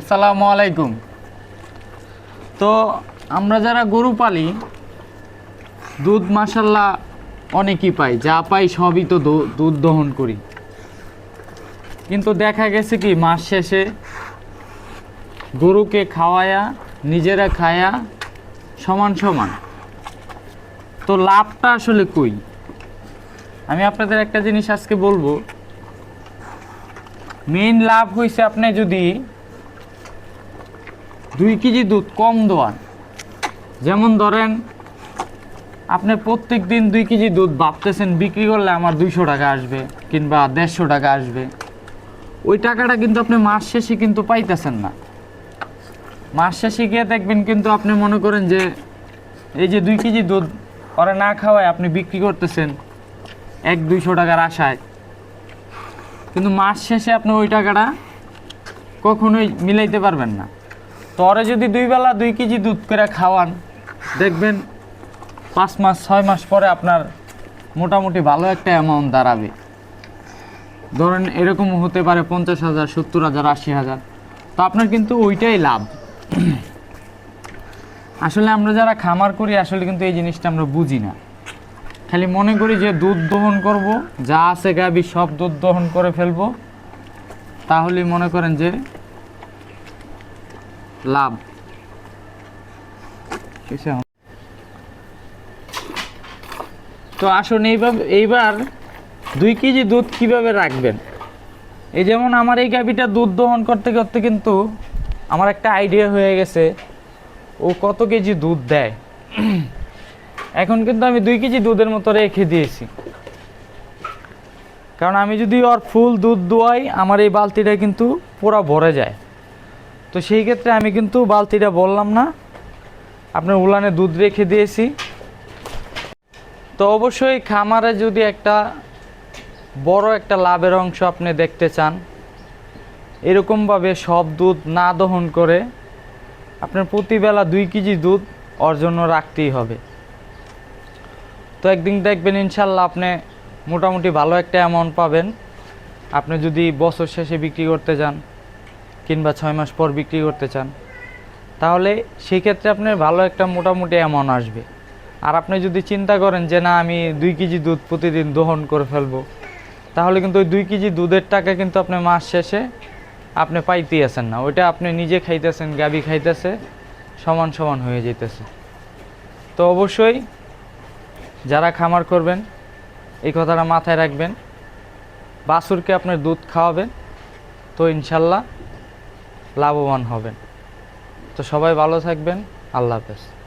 আসসালামু আলাইকুম। তো আমরা যারা গরু পালি, দুধ মাসাল্লাহ অনেকই পাই, যা পাই সবই তো দুধ দহন করি। কিন্তু দেখা গেছে কি, মাস শেষে গরুকে খাওয়ায়া, নিজেরা খায়া সমান সমান। তো লাভটা আসলে কই? আমি আপনাদের একটা জিনিস আজকে বলব। মেইন লাভ হয়েছে আপনি যদি দুই কেজি দুধ কম দোয়ান। যেমন ধরেন, আপনি প্রত্যেক দিন দুই কেজি দুধ ভাবতেছেন বিক্রি করলে আমার দুইশো টাকা আসবে কিংবা দেড়শো টাকা আসবে। ওই টাকাটা কিন্তু আপনি মাস শেষে কিন্তু পাইতেছেন না। মাস শেষে গিয়ে দেখবেন কিন্তু আপনি মনে করেন যে, এই যে দুই কেজি দুধ ওরা না খাওয়ায় আপনি বিক্রি করতেছেন এক দুইশো টাকার আশায়। কিন্তু মাস শেষে আপনি ওই টাকাটা কখনোই মিলাইতে পারবেন না। তরে যদি দুই বেলা দুই কেজি দুধ করে খাওয়ান, দেখবেন পাঁচ মাস, ছয় মাস পরে আপনার মোটামুটি ভালো একটা অ্যামাউন্ট দাঁড়াবে। ধরেন এরকম হতে পারে পঞ্চাশ হাজার, সত্তর হাজার, আশি হাজার। তো আপনার কিন্তু ওইটাই লাভ। আসলে আমরা যারা খামার করি, আসলে কিন্তু এই জিনিসটা আমরা বুঝি না। খালি মনে করি যে দুধ দহন করব, যা আছে গাবি সব দুধ দহন করে ফেলব। তাহলে মনে করেন যে হম- তো আসুন এইবার এইবার দুই কেজি দুধ কীভাবে রাখবেন? এই যেমন আমার এই গাবিটা দুধ দহন করতে করতে কিন্তু আমার একটা আইডিয়া হয়ে গেছে। ও কত কেজি দুধ দেয়? এখন কিন্তু আমি দুই কেজি দুধের মতো রেখে দিয়েছি। কারণ আমি যদি ওর ফুল দুধ দোয়াই, আমার এই বালতিটা কিন্তু পুরো ভরে যায়। তো সেই ক্ষেত্রে আমি কিন্তু বালতিটা বললাম না। আপনার উলানে দুধ রেখে দিয়েছি। তো অবশ্যই খামারে যদি একটা বড় একটা লাভের অংশ আপনি দেখতে চান, এরকমভাবে সব দুধ না দহন করে আপনার প্রতিবেলা দুই কেজি দুধ ওর জন্য রাখতেই হবে। তো একদিন দেখবেন ইনশাল্লাহ আপনি মোটামুটি ভালো একটা অ্যামাউন্ট পাবেন। আপনি যদি বছর শেষে বিক্রি করতে যান কিংবা ছয় মাস পর বিক্রি করতে চান, তাহলে সেই ক্ষেত্রে আপনার ভালো একটা মোটামুটি অ্যামাউন্ট আসবে। আর আপনি যদি চিন্তা করেন যে, না, আমি দুই কেজি দুধ প্রতিদিন দহন করে ফেলব, তাহলে কিন্তু ওই দুই কেজি দুধের টাকা কিন্তু আপনি মাস শেষে আপনি পাইতেই আছেন না। ওইটা আপনি নিজে খাইতেছেন, গাবি খাইতেছে, সমান সমান হয়ে যেতেছে তো অবশ্যই যারা খামার করবেন, এই কথাটা মাথায় রাখবেন। বাছুরকে আপনার দুধ খাওয়াবেন। তো ইনশাল্লাহ লাভবান হবেন। তো সবাই ভালো থাকবেন। আল্লাহ হাফেজ।